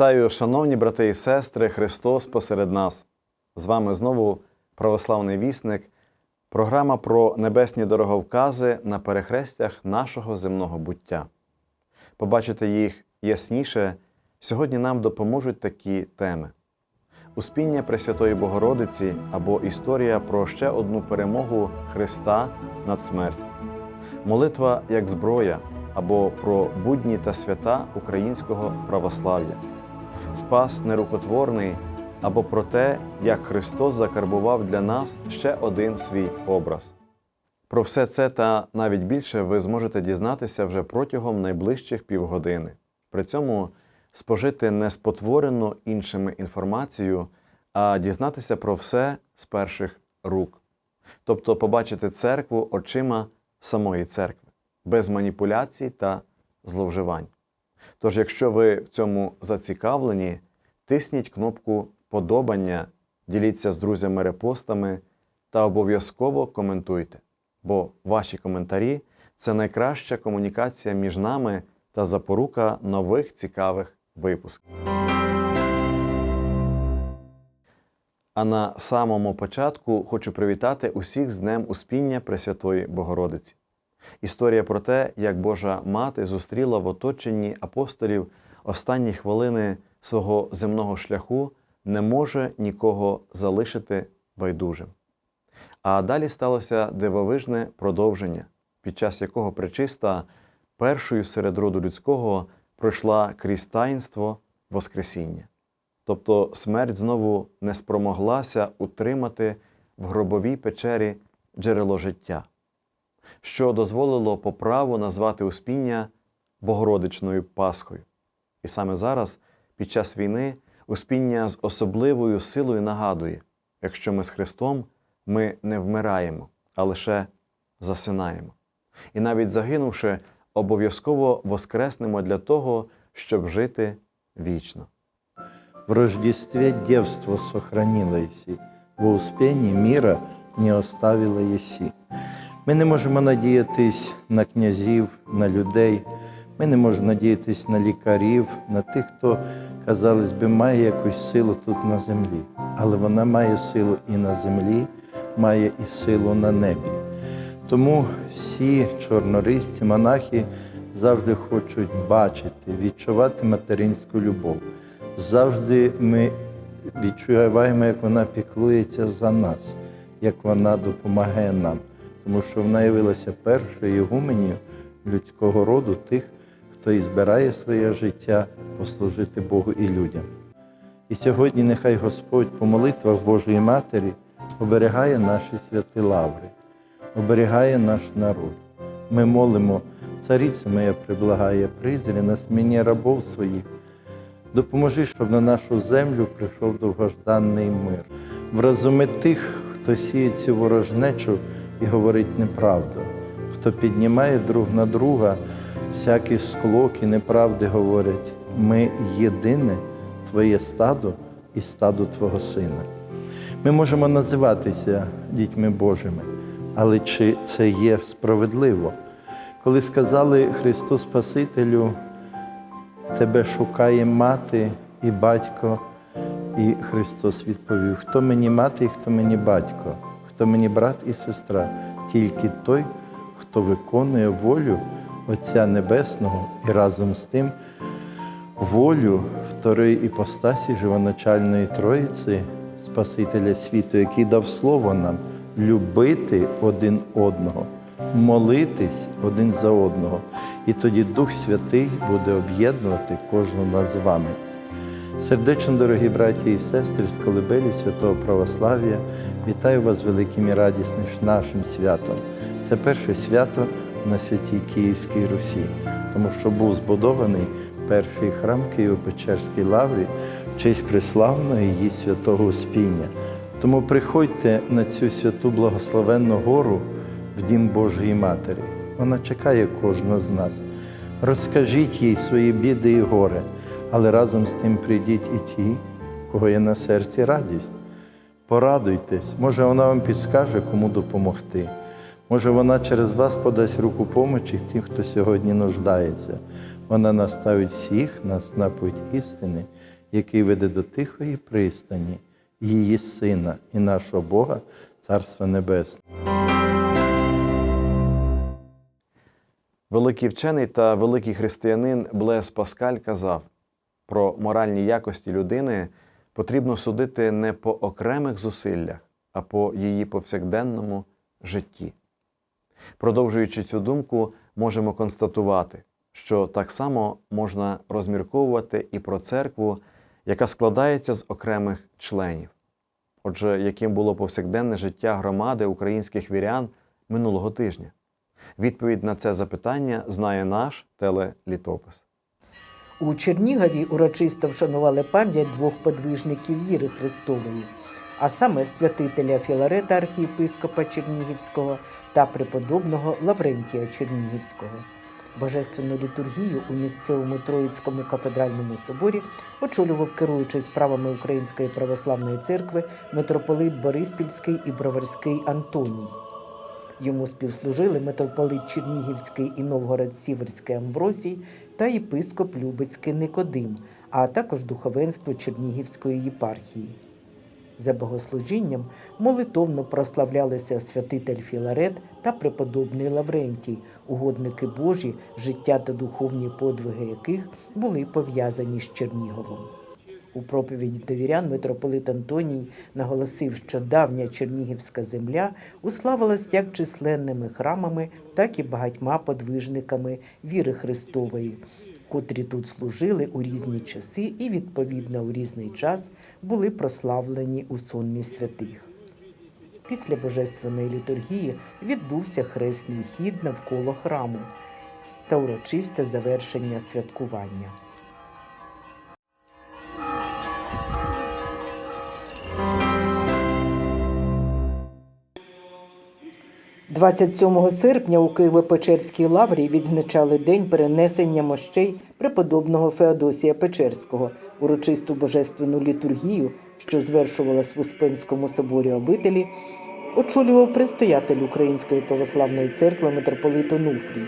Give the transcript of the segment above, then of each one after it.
Вітаю, шановні брати і сестри, Христос посеред нас. З вами знову православний вісник, програма про небесні дороговкази на перехрестях нашого земного буття. Побачити їх ясніше сьогодні нам допоможуть такі теми: Успіння Пресвятої Богородиці або історія про ще одну перемогу Христа над смертю, молитва як зброя або про будні та свята українського православ'я, Спас нерукотворний або про те, як Христос закарбував для нас ще один свій образ. Про все це та навіть більше ви зможете дізнатися вже протягом найближчих півгодини. При цьому спожити не спотворену іншими інформацію, а дізнатися про все з перших рук, тобто побачити церкву очима самої церкви, без маніпуляцій та зловживань. Тож, якщо ви в цьому зацікавлені, тисніть кнопку Подобання, діліться з друзями репостами та обов'язково коментуйте, бо ваші коментарі це найкраща комунікація між нами та запорука нових цікавих випусків. А на самому початку хочу привітати усіх з Днем Успіння Пресвятої Богородиці. Історія про те, як Божа Мати зустріла в оточенні апостолів останні хвилини свого земного шляху, не може нікого залишити байдужим. А далі сталося дивовижне продовження, під час якого причиста першою серед роду людського пройшла крізь таїнство Воскресіння. Тобто смерть знову не спромоглася утримати в гробовій печері джерело життя що дозволило по праву назвати Успіння Богородичною Пасхою. І саме зараз, під час війни, Успіння з особливою силою нагадує, якщо ми з Христом, ми не вмираємо, а лише засинаємо. І навіть загинувши, обов'язково воскреснемо для того, щоб жити вічно. В Рождестве девство сохранило Еси, во успении мира не оставило Єсі. Ми не можемо надіятись на князів, на людей. Ми не можемо надіятись на лікарів, на тих, хто, казалось би, має якусь силу тут на землі. Але вона має силу і на землі, має і силу на небі. Тому всі чорнорисці, монахи завжди хочуть бачити, відчувати материнську любов. Завжди ми відчуваємо, як вона піклується за нас, як вона допомагає нам тому що вона явилася першою ігуменію людського роду тих, хто і збирає своє життя послужити Богу і людям. І сьогодні нехай Господь по молитвах Божої Матері оберігає наші святі лаври, оберігає наш народ. Ми молимо, цариця моя приблагає, призрі на сміні рабов своїх. Допоможи, щоб на нашу землю прийшов довгожданий мир. Вразуми тих, хто сіє цю ворожнечу і говорить неправду, хто піднімає друг на друга всякі склоки, неправди говорять, ми єдине Твоє стадо і стадо Твого Сина. Ми можемо називатися дітьми Божими, але чи це є справедливо? Коли сказали Христу Спасителю, Тебе шукає мати і батько, і Христос відповів: Хто мені мати і хто мені батько? Хто мені брат і сестра, тільки той, хто виконує волю Отця Небесного і разом з тим волю второї іпостасі живоначальної Троїці, Спасителя світу, який дав слово нам любити один одного, молитись один за одного. І тоді Дух Святий буде об'єднувати кожного нас з вами. Сердечно, дорогі браті і сестри, з колибелі святого православ'я, вітаю вас великим і радісним нашим святом. Це перше свято на святій Київській Русі, тому що був збудований перший храм Києво-Печерській лаврі в честь преславного її святого Успіння. Тому приходьте на цю святу благословенну гору в Дім Божої Матері. Вона чекає кожного з нас. Розкажіть їй свої біди і горе але разом з тим прийдіть і ті, кого є на серці радість. Порадуйтесь, може, вона вам підскаже, кому допомогти. Може, вона через вас подасть руку помочі тим, хто сьогодні нуждається. Вона наставить всіх нас на путь істини, який веде до тихої пристані, її Сина і нашого Бога, Царства Небесне. Великий вчений та великий християнин Блес Паскаль казав: про моральні якості людини потрібно судити не по окремих зусиллях, а по її повсякденному житті. Продовжуючи цю думку, можемо констатувати, що так само можна розмірковувати і про церкву, яка складається з окремих членів. Отже, яким було повсякденне життя громади українських вірян минулого тижня? Відповідь на це запитання знає наш телелітопис. У Чернігові урочисто вшанували пам'ять двох подвижників віри Христової, а саме святителя Філарета архієпископа Чернігівського та преподобного Лаврентія Чернігівського. Божественну літургію у місцевому Троїцькому кафедральному соборі очолював керуючий справами Української православної церкви митрополит Бориспільський і Броварський Антоній. Йому співслужили митрополит Чернігівський і Новгород-Сіверський Амвросій та єпископ Любецький Никодим, а також духовенство Чернігівської єпархії. За богослужінням молитовно прославлялися святитель Філарет та преподобний Лаврентій, угодники Божі, життя та духовні подвиги яких були пов'язані з Черніговом. У проповіді до вірян митрополит Антоній наголосив, що давня Чернігівська земля уславилась як численними храмами, так і багатьма подвижниками віри Христової, котрі тут служили у різні часи і, відповідно, у різний час були прославлені у сонмі святих. Після божественної літургії відбувся хресний хід навколо храму та урочисте завершення святкування. 27 серпня у Києво-Печерській лаврі відзначали день перенесення мощей преподобного Феодосія Печерського, урочисту божественну літургію, що звершувалась в Успенському соборі обителі, очолював предстоятель Української православної церкви митрополит Онуфрій.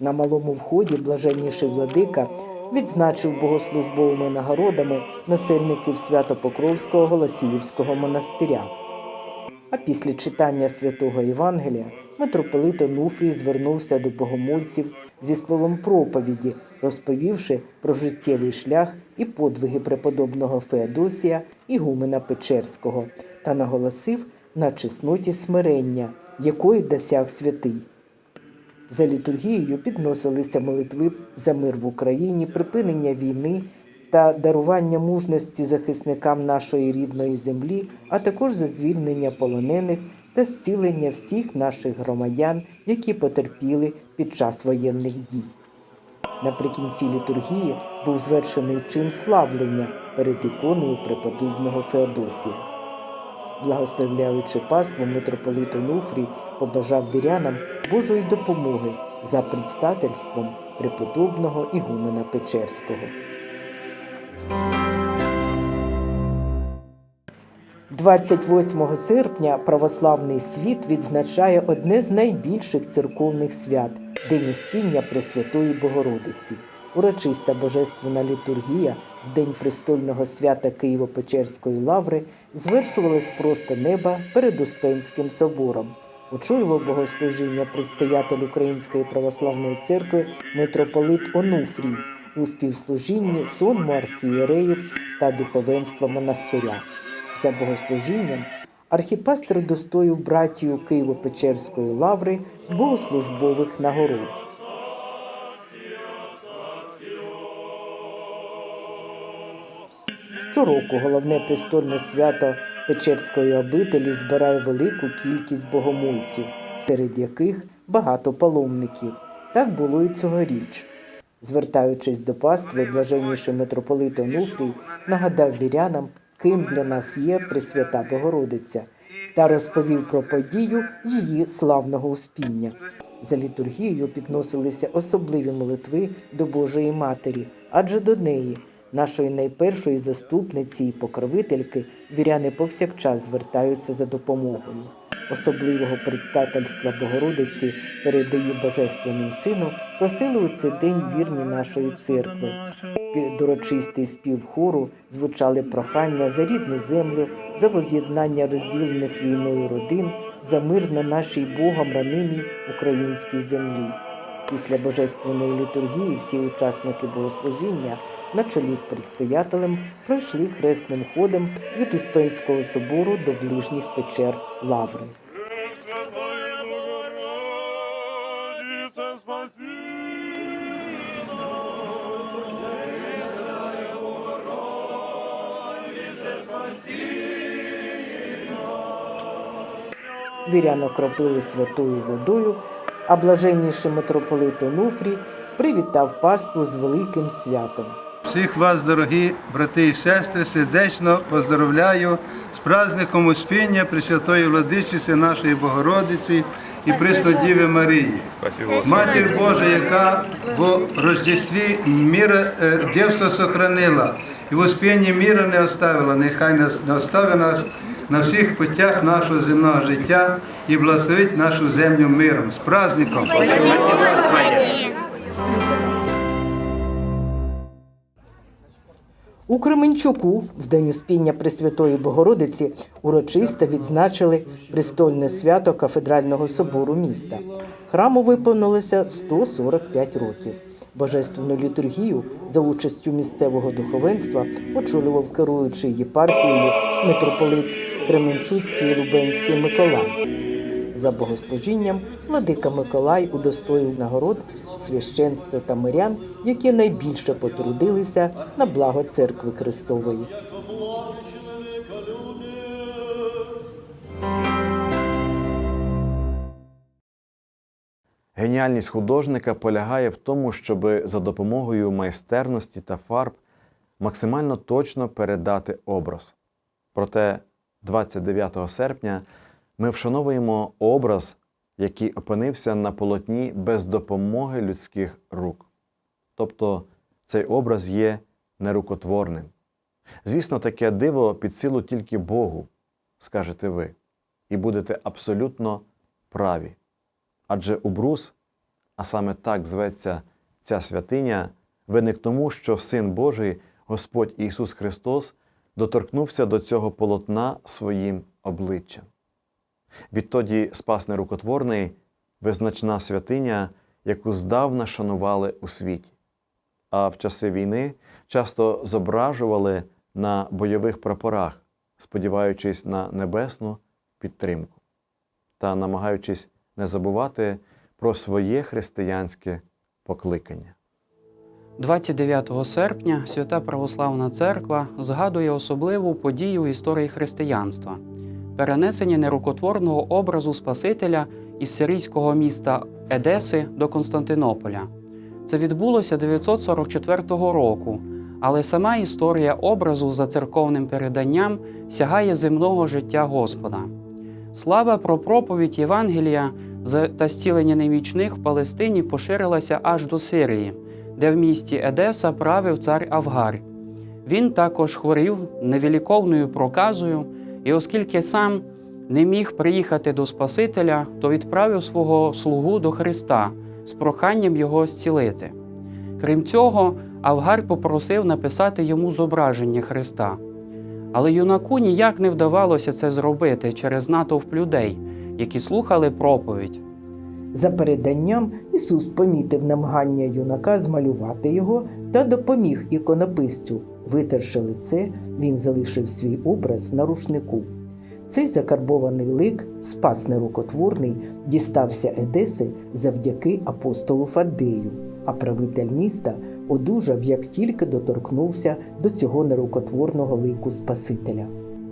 На малому вході блаженніший владика відзначив богослужбовими нагородами насельників Свято-Покровського Голосіївського монастиря. А після читання святого Євангелія митрополит Онуфрій звернувся до богомольців зі словом проповіді, розповівши про життєвий шлях і подвиги преподобного Феодосія Ігумена Печерського та наголосив на чесноті смирення, якої досяг святий. За літургією підносилися молитви за мир в Україні, припинення війни та дарування мужності захисникам нашої рідної землі, а також за звільнення полонених та зцілення всіх наших громадян, які потерпіли під час воєнних дій. Наприкінці літургії був звершений чин славлення перед іконою преподобного Феодосія. Благословляючи паству, митрополит Онуфрій побажав вірянам Божої допомоги за предстательством преподобного Ігумена Печерського. 28 серпня православний світ відзначає одне з найбільших церковних свят День Успіння Пресвятої Богородиці. Урочиста божественна літургія в день престольного свята Києво-Печерської лаври звершувалась просто неба перед Успенським собором. Очолював богослужіння предстоятель Української православної церкви митрополит Онуфрій у співслужінні сонму архієреїв та духовенства монастиря. За богослужінням архіпастер достоїв братію Києво-Печерської лаври богослужбових нагород. Щороку головне престольне свято Печерської обителі збирає велику кількість богомольців, серед яких багато паломників. Так було і цьогоріч. Звертаючись до пастви, блаженніший митрополит Онуфрій нагадав вірянам, ким для нас є Пресвята Богородиця, та розповів про подію її славного успіння. За літургією підносилися особливі молитви до Божої Матері, адже до неї, нашої найпершої заступниці і покровительки, віряни повсякчас звертаються за допомогою. Особливого предстательства Богородиці перед її Божественним Сином просили у цей день вірні нашої церкви. Під урочистий спів хору звучали прохання за рідну землю, за воз'єднання розділених війною родин, за мир на нашій Богом ранимій українській землі. Після божественної літургії всі учасники богослужіння на чолі з предстоятелем пройшли хресним ходом від Успенського собору до ближніх печер Лаври. Пресвятая Богородица, спаси Вірян окропили святою водою, а блаженніший митрополит Онуфрій привітав паству з великим святом. Всіх вас, дорогі брати і сестри, сердечно поздоровляю з праздником Успіння Пресвятої Владичиці нашої Богородиці і Преснодіви Марії. Матір Божа, яка в Рождестві міра е, дівство сохранила і в Успінні міра не оставила, нехай нас не оставить нас на всіх путях нашого земного життя і благословить нашу землю миром. З праздником! У Кременчуку в день успіння Пресвятої Богородиці урочисто відзначили престольне свято кафедрального собору міста. Храму виповнилося 145 років. Божественну літургію за участю місцевого духовенства очолював керуючий єпархією митрополит Кременчуцький Лубенський Миколай. За богослужінням владика Миколай удостоїв нагород священства та мирян, які найбільше потрудилися на благо церкви Христової. Геніальність художника полягає в тому, щоб за допомогою майстерності та фарб максимально точно передати образ. Проте 29 серпня ми вшановуємо образ, який опинився на полотні без допомоги людських рук. Тобто цей образ є нерукотворним. Звісно, таке диво під силу тільки Богу, скажете ви, і будете абсолютно праві. Адже убрус, а саме так зветься ця святиня, виник тому, що Син Божий, Господь Ісус Христос, доторкнувся до цього полотна своїм обличчям. Відтоді спас нерукотворний визначна святиня, яку здавна шанували у світі, а в часи війни часто зображували на бойових прапорах, сподіваючись на небесну підтримку та намагаючись не забувати про своє християнське покликання. 29 серпня Свята Православна Церква згадує особливу подію в історії християнства перенесення нерукотворного образу Спасителя із сирійського міста Едеси до Константинополя. Це відбулося 944 року, але сама історія образу за церковним переданням сягає земного життя Господа. Слава про проповідь Євангелія та зцілення немічних в Палестині поширилася аж до Сирії, де в місті Едеса правив цар Авгар. Він також хворів невіліковною проказою, і оскільки сам не міг приїхати до Спасителя, то відправив свого слугу до Христа з проханням його зцілити. Крім цього, Авгар попросив написати йому зображення Христа. Але юнаку ніяк не вдавалося це зробити через натовп людей, які слухали проповідь. За переданням Ісус помітив намагання юнака змалювати його та допоміг іконописцю. Витерши лице, він залишив свій образ на рушнику. Цей закарбований лик, спас нерукотворний, дістався Едеси завдяки апостолу Фаддею, а правитель міста одужав, як тільки доторкнувся до цього нерукотворного лику Спасителя.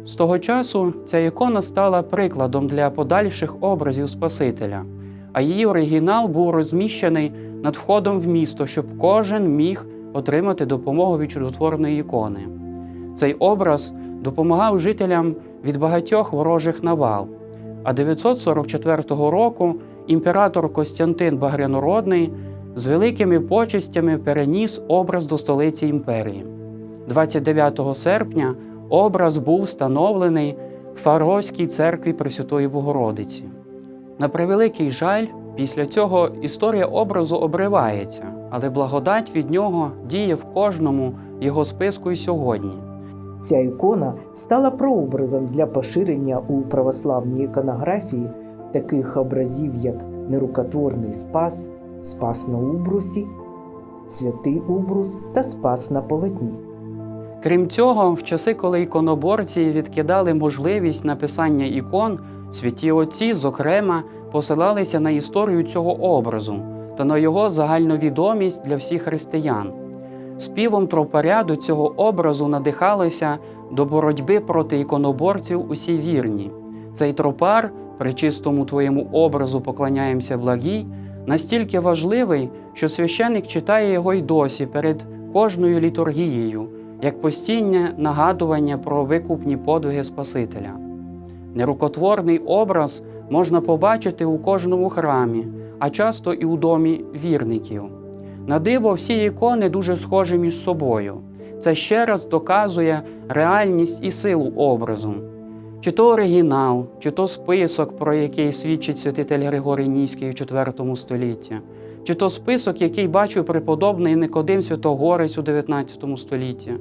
З того часу ця ікона стала прикладом для подальших образів Спасителя, а її оригінал був розміщений над входом в місто, щоб кожен міг отримати допомогу від чудотворної ікони. Цей образ допомагав жителям від багатьох ворожих навал. А 944 року імператор Костянтин Багрянородний з великими почестями переніс образ до столиці імперії. 29 серпня образ був встановлений в Фаровській церкві Пресвятої Богородиці. На превеликий жаль, після цього історія образу обривається, але благодать від нього діє в кожному його списку і сьогодні. Ця ікона стала прообразом для поширення у православній іконографії таких образів, як нерукотворний спас, спас на убрусі, святий убрус та спас на полотні. Крім цього, в часи, коли іконоборці відкидали можливість написання ікон, святі отці, зокрема, посилалися на історію цього образу та на його загальновідомість для всіх християн. Співом тропаря до цього образу надихалися до боротьби проти іконоборців усі вірні. Цей тропар, при чистому твоєму образу поклоняємося благій, настільки важливий, що священик читає його й досі перед кожною літургією, як постійне нагадування про викупні подвиги Спасителя. Нерукотворний образ можна побачити у кожному храмі, а часто і у домі вірників. На диво, всі ікони дуже схожі між собою. Це ще раз доказує реальність і силу образу. Чи то оригінал, чи то список, про який свідчить святитель Григорій Ніський у IV столітті, чи то список, який бачив преподобний Никодим Святогорець у 19 столітті,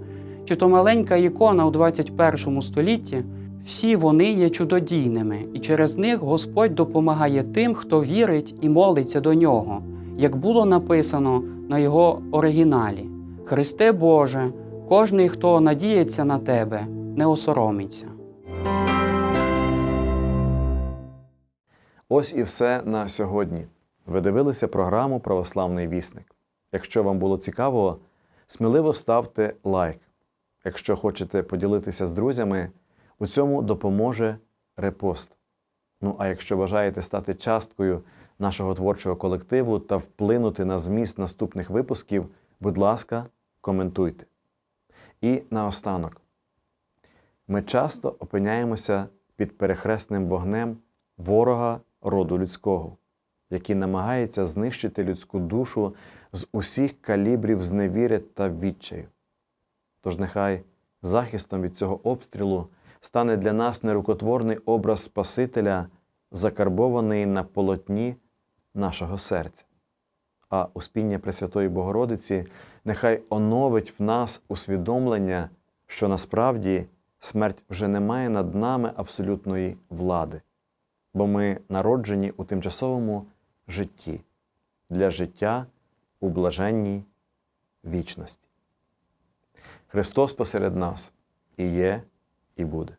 чи то маленька ікона у 21 столітті, всі вони є чудодійними, і через них Господь допомагає тим, хто вірить і молиться до нього, як було написано на його оригіналі: Христе Боже, кожний, хто надіється на тебе, не осоромиться. Ось і все на сьогодні. Ви дивилися програму Православний вісник. Якщо вам було цікаво, сміливо ставте лайк. Якщо хочете поділитися з друзями, у цьому допоможе репост. Ну а якщо бажаєте стати часткою нашого творчого колективу та вплинути на зміст наступних випусків, будь ласка, коментуйте. І наостанок. Ми часто опиняємося під перехресним вогнем ворога роду людського, який намагається знищити людську душу з усіх калібрів зневіри та відчаю. Тож нехай захистом від цього обстрілу стане для нас нерукотворний образ Спасителя, закарбований на полотні нашого серця. А успіння Пресвятої Богородиці нехай оновить в нас усвідомлення, що насправді смерть вже не має над нами абсолютної влади, бо ми народжені у тимчасовому житті для життя у блаженній вічності. Христос посеред нас і є, і буде.